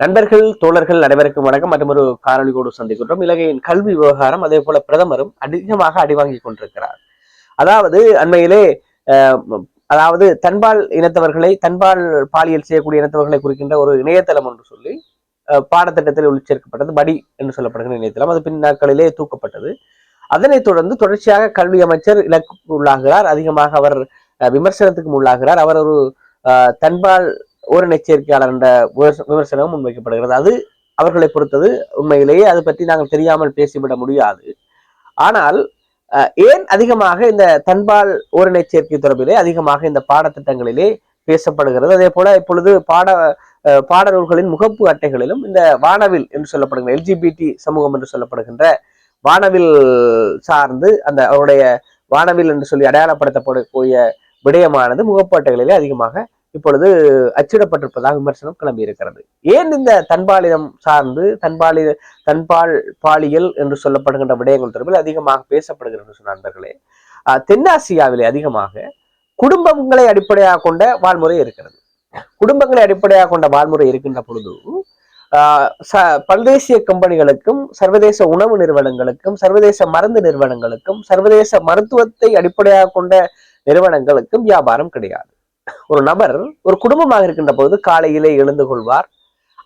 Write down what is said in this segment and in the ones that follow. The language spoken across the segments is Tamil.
நண்பர்கள் தோழர்கள் அனைவருக்கும் வணக்கம். மற்றும் ஒரு காணொலியோடு சந்திக்கின்றோம். இலங்கையின் கல்வி விவகாரம் அதே போல பிரதமரும் அதிகமாக அடிவாங்கி கொண்டிருக்கிறார். அதாவது அண்மையிலே அதாவது தன்பால் இனத்தவர்களை தன்பால் பாலியல் செய்யக்கூடிய இனத்தவர்களை குறிக்கின்ற ஒரு இணையதளம் என்று சொல்லி அஹ், பாடத்திட்டத்தில் ஒளிச்சேர்க்கப்பட்டது. படி என்று சொல்லப்படுகிற இணையதளம். அது பின் நாட்களிலே தூக்கப்பட்டது. அதனைத் தொடர்ந்து தொடர்ச்சியாக கல்வி அமைச்சர் இலக்கு உள்ளாகிறார் அதிகமாக அவர் அஹ், உள்ளாகிறார். அவர் ஒரு அஹ், தன்பால் ஒரு நெச்சரிக்கையாளர் என்ற விமர்சனமும் முன்வைக்கப்படுகிறது. அது அவர்களை பொறுத்தது உண்மையிலேயே அது பற்றி நாங்கள் தெரியாமல் பேசிவிட முடியாது. ஆனால் அஹ், ஏன் அதிகமாக இந்த தன்பால் ஓரணை சேர்க்கை தொடர்பிலே அதிகமாக இந்த பாடத்திட்டங்களிலே பேசப்படுகிறது? அதே போல இப்பொழுது பாட பாடநூல்களின் முகப்பு அட்டைகளிலும் இந்த வானவில் என்று சொல்லப்படுகிற எல்ஜிபிடி சமூகம் என்று சொல்லப்படுகின்ற வானவில் சார்ந்து அந்த அவருடைய வானவில் என்று சொல்லி அடையாளப்படுத்தப்படக்கூடிய விடயமானது முகப்பு அட்டைகளிலே அதிகமாக இப்பொழுது அச்சிடப்பட்டிருப்பதாக விமர்சனம் கிளம்பி இருக்கிறது ஏன் இந்த தன்பாலினம் சார்ந்து தன்பாலி தன்பால் பாலியல் என்று சொல்லப்படுகின்ற விடயங்கள் தொடர்பில் அதிகமாக பேசப்படுகிறது சொன்ன நண்பர்களே? தென்னாசியாவிலே அதிகமாக குடும்பங்களை அடிப்படையாக கொண்ட வாழ்முறை இருக்கிறது. குடும்பங்களை அடிப்படையாக கொண்ட வாழ்முறை இருக்கின்ற பொழுது ஆஹ் ச- பல்தேசிய கம்பெனிகளுக்கும் சர்வதேச உணவு நிறுவனங்களுக்கும் சர்வதேச மருந்து நிறுவனங்களுக்கும் சர்வதேச மருத்துவத்தை அடிப்படையாக கொண்ட நிறுவனங்களுக்கும் வியாபாரம் கிடையாது. ஒரு நபர் ஒரு குடும்பமாக இருக்கின்ற போது காலையிலே எழுந்து கொள்வார்.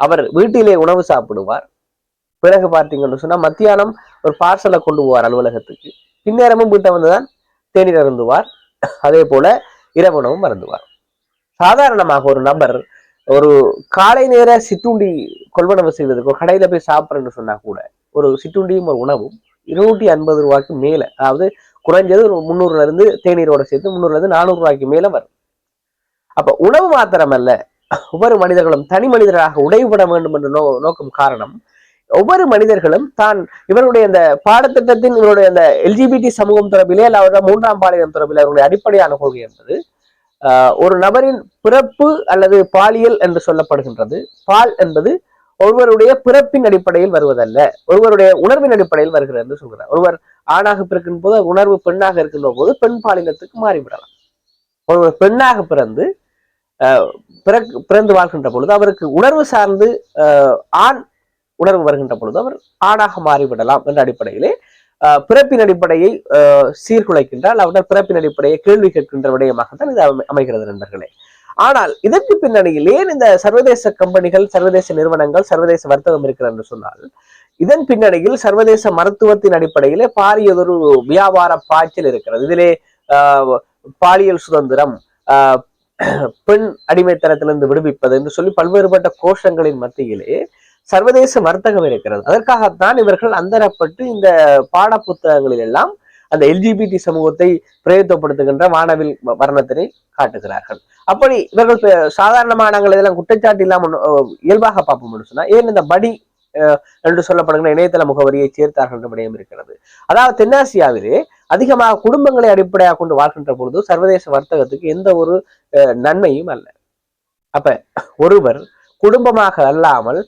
அவர் வீட்டிலே உணவு சாப்பிடுவார். பிறகு பார்த்தீங்கன்னு சொன்னா மத்தியானம் ஒரு பார்சலை கொண்டு போவார் அலுவலகத்துக்கு. பின்னேரமும் வீட்டை வந்துதான் தேநீர் அருந்துவார் அதே போல இரவு உணவும் அருந்துவார் சாதாரணமாக ஒரு நபர் ஒரு காலை நேர சிற்றுண்டி கொள்வனவு செய்வதற்கு ஒரு கடையில போய் சாப்பிட்றேன்னு சொன்னா கூட ஒரு சிற்றுண்டியும் ஒரு உணவும் இருநூற்றி ஐம்பது ரூபாய்க்கு மேல அதாவது குறைஞ்சது ஒரு முந்நூறுல இருந்து தேநீரோட சேர்த்து முந்நூறுல இருந்து நானூறு ரூபாய்க்கு மேல வரும். அப்ப உணவு மாத்திரமல்ல ஒவ்வொரு மனிதர்களும் தனி மனிதராக உடைபட வேண்டும் என்ற நோ நோக்கம் காரணம். ஒவ்வொரு மனிதர்களும் தான் இவருடைய இந்த பாடத்திட்டத்தின் இவருடைய அந்த எல்ஜிபிடி சமூகம் தொடர்பிலே அல்லது மூன்றாம் பாலினம் தொடர்பில் அவருடைய அடிப்படையான கொள்கை என்பது ஒரு நபரின் பிறப்பு அல்லது பாலியல் என்று சொல்லப்படுகின்றது. பால் என்பது ஒருவருடைய பிறப்பின் அடிப்படையில் வருவதல்ல ஒருவருடைய உணர்வின் அடிப்படையில் வருகிறது என்று சொல்கிறார். ஒருவர் ஆணாக பிறக்கும் போது உணர்வு பெண்ணாக இருக்கின்ற போது பெண் பாலினத்துக்கு மாறிவிடலாம். ஒருவர் பெண்ணாக பிறந்து பிறந்து வாழ்கின்ற பொழுது அவருக்கு உணர்வு சார்ந்து ஆண் உணர்வு வருகின்ற பொழுது அவர் ஆணாக மாறிவிடலாம் என்ற அடிப்படையிலே பிறப்பின் அடிப்படையை சீர்குலைக்கின்றால் அவர்கள் பிறப்பின் அடிப்படையை கேள்வி கேட்கின்ற விடயமாகத்தான் இது அமைகிறது நண்பர்களே. ஆனால் இதற்கு பின்னணியில் ஏன் இந்த சர்வதேச கம்பெனிகள் சர்வதேச நிறுவனங்கள் சர்வதேச வர்த்தகம் இருக்கிறது என்று சொன்னால் இதன் பின்னணியில் சர்வதேச மருத்துவத்தின் அடிப்படையிலே பாரியதொரு வியாபார பாய்ச்சல் இருக்கிறது. இதிலே ஆஹ், பாலியல் சுதந்திரம் ஆஹ், பெண் அடிமைத்தனத்திலிருந்து விடுவிப்பது என்று சொல்லி பல்வேறுபட்ட கோஷங்களின் மத்தியிலே சர்வதேச வர்த்தகம் இருக்கிறது. அதற்காகத்தான் இவர்கள் அந்தரப்பட்டு இந்த பாட புத்தகங்களில் எல்லாம் அந்த எல்ஜிபிடி சமூகத்தை பிரயோகப்படுத்துகின்ற வானவில் வர்ணத்தினை காட்டுகிறார்கள். அப்படி இவர்கள் பே- நாங்கள் இதெல்லாம் குற்றச்சாட்டு இல்லாமல் இயல்பாக பார்ப்போம்னு சொன்னா ஏன் இந்த படி அஹ், என்று சொல்லப்படுகிற இணையதள முகவரியை சேர்த்தார்கள் என்ற விடயம் இருக்கிறது. அதாவது தென்னாசியாவிலே அதிகமாக குடும்பங்களை அடிப்படையாக கொண்டு வாழ்கின்ற பொழுது சர்வதேச வர்த்தகத்துக்கு எந்த ஒரு அஹ், நன்மையும் அல்ல. அப்ப ஒருவர் குடும்பமாக அல்லாமல்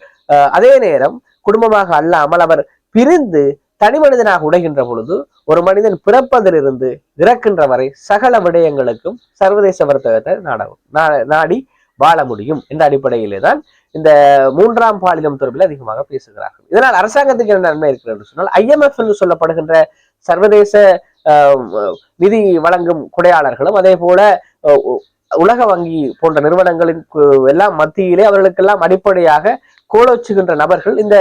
அதே நேரம் குடும்பமாக அல்லாமல் அவர் பிரிந்து தனி மனிதனாக உடைகின்ற பொழுது ஒரு மனிதன் பிறப்பதிலிருந்து இறக்கின்ற வரை சகல விடயங்களுக்கும் சர்வதேச வர்த்தகத்தை நாடவும் நா- நாடி வாழ முடியும் என்ற அடிப்படையிலே தான் இந்த மூன்றாம் பாலினம் தொடர்பில் அதிகமாக பேசுகிறார்கள். இதனால் அரசாங்கத்துக்கு என்ன நன்மை இருக்கிறது சொன்னால் ஐஎம்எஃப் என்று சொல்லப்படுகின்ற சர்வதேச நிதி வழங்கும் கொடையாளர்களும் அதே போல உலக வங்கி போன்ற நிறுவனங்களின் எல்லாம் மத்தியிலே அவர்களுக்கெல்லாம் அடிப்படையாக கோலோச்சுகின்ற நபர்கள் இந்த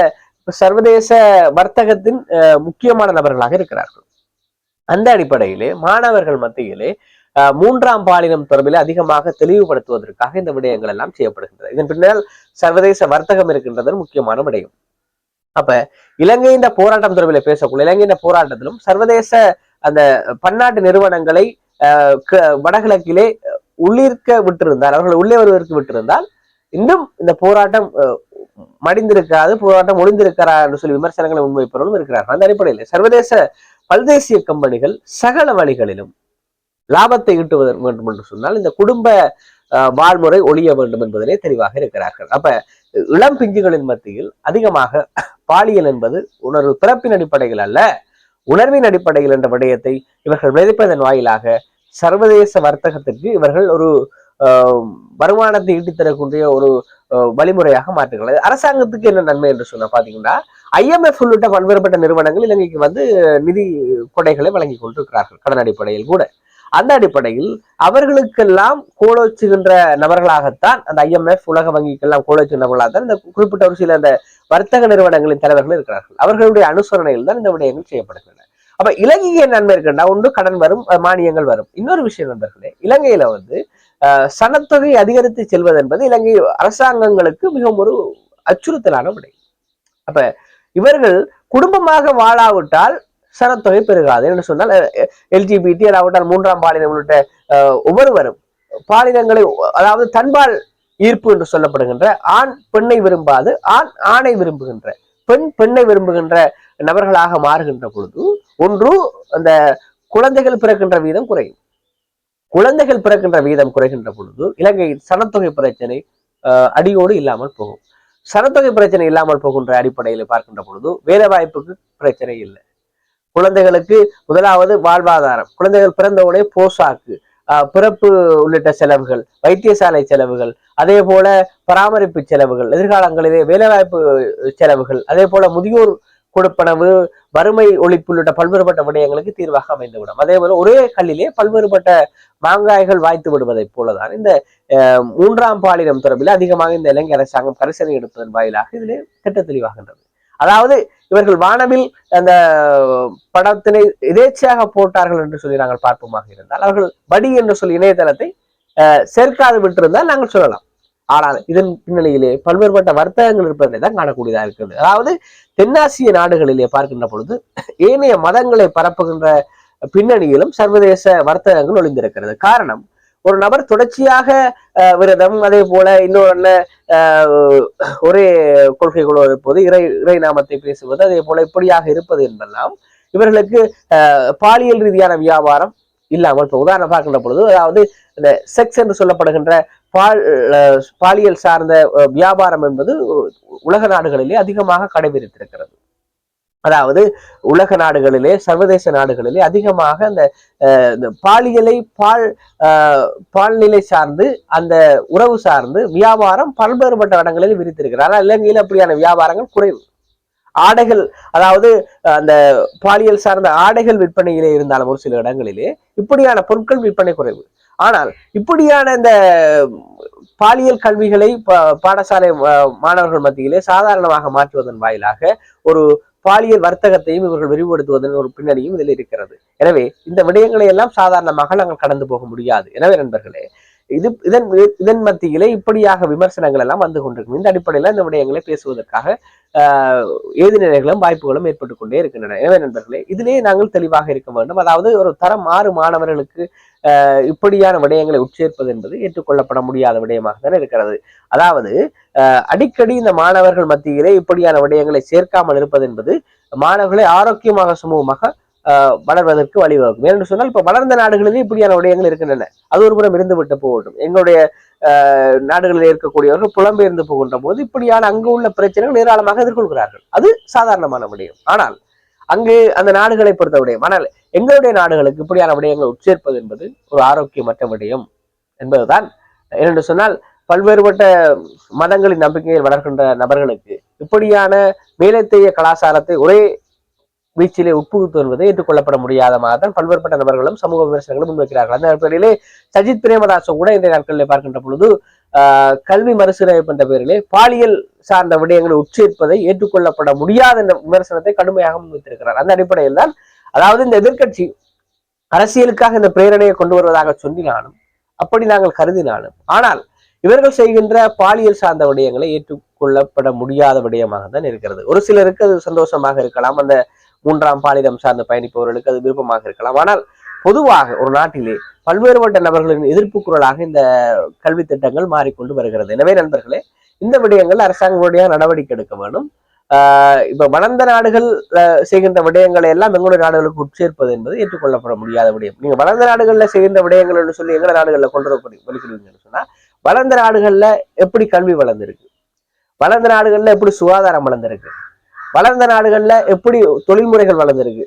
சர்வதேச வர்த்தகத்தின் முக்கியமான நபர்களாக இருக்கிறார்கள். அந்த அடிப்படையிலே மாணவர்கள் மத்தியிலே அஹ், மூன்றாம் பாலினம் தொடர்பில் அதிகமாக தெளிவுபடுத்துவதற்காக இந்த விடயங்கள் எல்லாம் செய்யப்படுகின்றது இதன் பின்னால் சர்வதேச வர்த்தகம் இருக்கின்றது முக்கியமான விடயம். அப்ப இலங்கையின் போராட்டம் தொடர்பில் பேசக்கூடிய இலங்கை இந்த போராட்டத்திலும் சர்வதேச அந்த பன்னாட்டு நிறுவனங்களை க- வடகிழக்கிலே உள்ளிருக்க விட்டிருந்தால் அவர்கள் உள்ளே வருவதற்கு விட்டிருந்தால் இன்னும் இந்த போராட்டம் மடிந்திருக்காது போராட்டம் ஒளிந்திருக்கிறா என்று சொல்லி விமர்சனங்களை முன்வைப்பவர்களும் இருக்கிறார்கள். அந்த அடிப்படையில் சர்வதேச பல்தேசிய கம்பெனிகள் சகல வழிகளிலும் லாபத்தை ஈட்டுவத வேண்டும் என்று சொன்னால் இந்த குடும்ப வாழ்முறை ஒழிய வேண்டும் என்பதிலே தெளிவாக இருக்கிறார்கள். அப்ப இளம் பிஞ்சுகளின் மத்தியில் அதிகமாக பாலியல் என்பது உணர்வு பிறப்பின் அடிப்படையில் அல்ல. உணர்வின் அடிப்படையில் என்ற விடயத்தை இவர்கள் விளைவிப்பதன் வாயிலாக சர்வதேச வர்த்தகத்திற்கு இவர்கள் ஒரு வருமானத்தை ஈட்டித் தரக்கூடிய ஒரு வழிமுறையாக மாற்றுகிறது அரசாங்கத்துக்கு என்ன நன்மை என்று சொன்னா பாத்தீங்கன்னா ஐஎம்எஃப் உள்ளிட்ட பல்வேறுபட்ட நிறுவனங்கள் இலங்கைக்கு வந்து நிதி கொடைகளை வழங்கி கொண்டிருக்கிறார்கள் கடன் அடிப்படையில் கூட. அந்த அடிப்படையில் அவர்களுக்கெல்லாம் கோலோச்சுகின்ற நபர்களாகத்தான் அந்த ஐஎம்எஃப் உலக வங்கிக்கெல்லாம் கோலோச்சுகிற நபர்களாகத்தான் இந்த குறிப்பிட்ட ஒரு சில அந்த வர்த்தக நிறுவனங்களின் தலைவர்கள் இருக்கிறார்கள். அவர்களுடைய அனுசரணையில் தான் இந்த விடயங்கள் செய்யப்படுகின்றன. அப்ப இலங்கைக்கு என்ன நன்மை இருக்குன்னா ஒன்று கடன் வரும் மானியங்கள் வரும். இன்னொரு விஷயம் நண்பர்களே இலங்கையில வந்து சனத்தொகை அதிகரித்து செல்வது என்பது இலங்கை அரசாங்கங்களுக்கு மிகவும் ஒரு அச்சுறுத்தலான விடை. அப்ப இவர்கள் குடும்பமாக வாழாவிட்டால் சனத்தொகை பெருகாது. என்று சொன்னால் எல்ஜிபிடி அதாவது மூன்றாம் பாலினம் உள்ளிட்ட அஹ், ஒவ்வொருவரும் பாலினங்களை அதாவது தன்பால் ஈர்ப்பு என்று சொல்லப்படுகின்ற ஆண் பெண்ணை விரும்பாது ஆண் ஆணை விரும்புகின்ற பெண் பெண்ணை விரும்புகின்ற நபர்களாக மாறுகின்ற பொழுது ஒன்று அந்த குழந்தைகள் பிறக்கின்ற வீதம் குறையும். குழந்தைகள் பிறக்கின்ற வீதம் குறைகின்ற பொழுது இலங்கை சனத்தொகை பிரச்சனை அடியோடு இல்லாமல் போகும். சனத்தொகை பிரச்சனை இல்லாமல் போகின்ற அடிப்படையில் பார்க்கின்ற பொழுது வேலை வாய்ப்புக்கு பிரச்சனை இல்லை. குழந்தைகளுக்கு முதலாவது வாழ்வாதாரம். குழந்தைகள் பிறந்தவுடனே போசாக்கு பிறப்பு உள்ளிட்ட செலவுகள் வைத்தியசாலை செலவுகள் அதே போல பராமரிப்பு செலவுகள் எதிர்காலங்களிலே வேலைவாய்ப்பு செலவுகள் அதே போல முதியோர் கொடுப்பனவு வறுமை ஒழிப்பு உள்ளிட்ட பல்வேறுபட்ட விடயங்களுக்கு தீர்வாக அமைந்துவிடும். அதே போல ஒரே கல்லிலே பல்வேறுபட்ட மாங்காய்கள் வாய்த்து விடுவதைப் போலதான் இந்த அஹ், மூன்றாம் பாலினம் தொடர்பில் அதிகமாக இந்த இலங்கை அரசாங்கம் கரிசனை எடுப்பதன் வாயிலாக இதிலே திட்ட தெளிவாகின்றது. அதாவது இவர்கள் வானவில் அந்த படத்தினை எதேச்சையாக போட்டார்கள் என்று சொல்லி நாங்கள் பார்ப்போமாக இருந்தால் அவர்கள் படி என்று சொல்லி இணையதளத்தை அஹ், சேர்க்காது விட்டிருந்தால் நாங்கள் சொல்லலாம். ஆனால் இதன் பின்னணியிலே பல்வேறுபட்ட வர்த்தகங்கள் இருப்பதை தான் காணக்கூடியதாக இருக்கிறது. அதாவது தென்னாசிய நாடுகளிலே பார்க்கின்ற பொழுது ஏனைய மதங்களை பரப்புகின்ற பின்னணியிலும் சர்வதேச வர்த்தகங்கள் ஒளிந்திருக்கிறது. காரணம் ஒரு நபர் தொடர்ச்சியாக அஹ், விரதம் அதே போல இன்னொரு அஹ், ஒரே கொள்கைகளோ இருப்பது இறை இறை நாமத்தை பேசுவது அதே போல இப்படியாக இருப்பது என்பதெல்லாம் இவர்களுக்கு அஹ், பாலியல் ரீதியான வியாபாரம் இல்லாமல் இப்போ உதாரணம் பார்க்கின்ற பொழுது அதாவது இந்த செக்ஸ் என்று சொல்லப்படுகின்ற பால் அஹ், பாலியல் சார்ந்த வியாபாரம் என்பது உலக நாடுகளிலே அதிகமாக கடைபிடித்திருக்கிறது. அதாவது உலக நாடுகளிலே சர்வதேச நாடுகளிலே அதிகமாக அந்த இந்த பாலியலை பால் பால்நிலை சார்ந்து அந்த உறவு சார்ந்து வியாபாரம் பல்வேறுபட்ட இடங்களில் விரித்திருக்கிறார். ஆனால் இலங்கையில் அப்படியான வியாபாரங்கள் குறைவு. ஆடைகள் அதாவது அந்த பாலியல் சார்ந்த ஆடைகள் விற்பனையிலே இருந்தாலும் ஒரு சில இடங்களிலே இப்படியான பொருட்கள் விற்பனை குறைவு. ஆனால் இப்படியான இந்த பாலியல் கல்விகளை பாடசாலை மாணவர்கள் மத்தியிலே சாதாரணமாக மாற்றுவதன் வாயிலாக ஒரு பாலியல் வர்த்தகத்தையும் இவர்கள் விரிவுபடுத்துவதன் ஒரு பின்னணியும் இதில் இருக்கிறது. எனவே இந்த விடயங்களை எல்லாம் சாதாரணமாக நாங்கள் கடந்து போக முடியாது. எனவே நண்பர்களே இது இதன் இதன் மத்தியிலே இப்படியாக விமர்சனங்கள் எல்லாம் வந்து கொண்டிருக்கும். இந்த அடிப்படையில் இந்த விடயங்களை பேசுவதற்காக ஆஹ், வாய்ப்புகளும் ஏற்பட்டு கொண்டே இருக்கின்றன. எனவே நண்பர்களே இதிலே நாங்கள் தெளிவாக இருக்க வேண்டும். அதாவது ஒரு தரம் மாறு மாணவர்களுக்கு ஆஹ், இப்படியான விடயங்களை உட்சேர்ப்பது என்பது ஏற்றுக்கொள்ளப்பட முடியாத விடயமாக தான் இருக்கிறது. அதாவது ஆஹ், அடிக்கடி இந்த மாணவர்கள் மத்தியிலே இப்படியான விடயங்களை சேர்க்காமல் இருப்பது என்பது மாணவர்களை ஆரோக்கியமாக சமூகமாக வளர்வதற்கு வழிவகுக்கும். ஏனென்று சொன்னால் இப்ப வளர்ந்த நாடுகளிலே இப்படியான விடயங்கள் இருக்கின்றன. அது ஒரு புறம் இருந்து விட்டு போகட்டும். எங்களுடைய நாடுகளில் இருக்கக்கூடியவர்கள் புலம்பெயர்ந்து போகின்ற போது இப்படியான அங்கு உள்ள பிரச்சனைகள் ஏராளமாக எதிர்கொள்கிறார்கள். அது சாதாரணமான விடயம். ஆனால் அங்கு அந்த நாடுகளை பொறுத்த விடயம் ஆனால் எங்களுடைய நாடுகளுக்கு இப்படியான விடயங்கள் உட்சேர்ப்பது என்பது ஒரு ஆரோக்கியமற்ற விடயம் என்பதுதான். ஏனென்று சொன்னால் பல்வேறுபட்ட மதங்களின் நம்பிக்கையில் வளர்கின்ற நபர்களுக்கு இப்படியான மேலத்தைய கலாச்சாரத்தை ஒரே வீச்சிலே உட்புகுத்துவதை ஏற்றுக்கொள்ளப்பட முடியாத தான் பல்வேறுபட்ட நபர்களும் சமூக விமர்சனங்களும் முன்வைக்கிறார்கள். அந்த அடிப்படையிலே சஜித் பிரேமதாச கூட இந்த நாட்களில் பார்க்கின்ற பொழுது கல்வி மறுசீரமைப்பு என்ற பெயரிலே பாலியல் சார்ந்த விடயங்களை உச்சரிப்பதை ஏற்றுக்கொள்ளப்பட முடியாத என்ற விமர்சனத்தை கடுமையாக முன்வைத்திருக்கிறார். அந்த அடிப்படையில் தான் அதாவது இந்த எதிர்க்கட்சி அரசியலுக்காக இந்த பிரேரணையை கொண்டு வருவதாக சொன்னினாலும் அப்படி நாங்கள் கருதினாலும் ஆனால் இவர்கள் செய்கின்ற பாலியல் சார்ந்த விடயங்களை ஏற்றுக்கொள்ளப்பட முடியாத விடயமாக தான் இருக்கிறது. ஒரு சிலருக்கு அது சந்தோஷமாக இருக்கலாம். அந்த மூன்றாம் பாலினம் சார்ந்து பயணிப்பவர்களுக்கு அது விருப்பமாக இருக்கலாம். ஆனால் பொதுவாக ஒரு நாட்டிலே பல்வேறுபட்ட நபர்களின் எதிர்ப்பு குரலாக இந்த கல்வி திட்டங்கள் மாறிக்கொண்டு வருகிறது. எனவே நண்பர்களே இந்த விடயங்கள் அரசாங்கங்களுடைய நடவடிக்கை எடுக்க வேண்டும். ஆஹ் இப்ப வளர்ந்த நாடுகள் செய்கின்ற விடயங்களை எல்லாம் எங்களுடைய நாடுகளுக்கு உட்சேர்ப்பது என்பது ஏற்றுக்கொள்ளப்பட முடியாத விடயம். நீங்க வளர்ந்த நாடுகள்ல செய்கின்ற விடயங்கள் என்று சொல்லி எங்களை நாடுகளில் கொண்டு வரப்படி சொன்னா வளர்ந்த நாடுகள்ல எப்படி கல்வி வளர்ந்திருக்கு? வளர்ந்த நாடுகள்ல எப்படி சுகாதாரம் வளர்ந்திருக்கு? வளர்ந்த நாடுகள்ல எப்படி தொழில்முறைகள் வளர்ந்திருக்கு?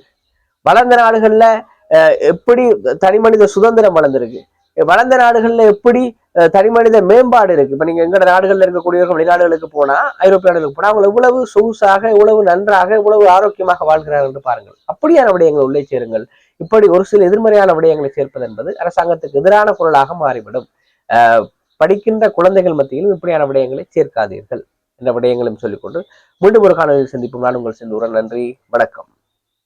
வளர்ந்த நாடுகள்ல அஹ், எப்படி தனி மனித சுதந்திரம் வளர்ந்துருக்கு? வளர்ந்த நாடுகள்ல எப்படி அஹ், தனிமனித மேம்பாடு இருக்கு? இப்ப நீங்க எங்க நாடுகளில் இருக்கக்கூடியவர்கள் வெளிநாடுகளுக்கு போனா ஐரோப்பிய நாடுகளுக்கு போனா அவங்க எவ்வளவு சொகுசாக எவ்வளவு நன்றாக எவ்வளவு ஆரோக்கியமாக வாழ்கிறார்கள் என்று பாருங்கள். அப்படியான விடயங்களை உள்ளே சேருங்கள். இப்படி ஒரு சில எதிர்மறையான விடயங்களை சேர்ப்பது என்பது அரசாங்கத்துக்கு எதிரான குரலாக மாறிவிடும். அஹ், படிக்கின்ற குழந்தைகள் மத்தியிலும் இப்படியான விடயங்களை சேர்க்காதீர்கள். என்ற விடயங்களையும் சொல்லிக்கொண்டு மீண்டும் ஒரு காணொலியில் சந்திப்போம். நான் உங்கள் செந்தூரன். நன்றி. வணக்கம்.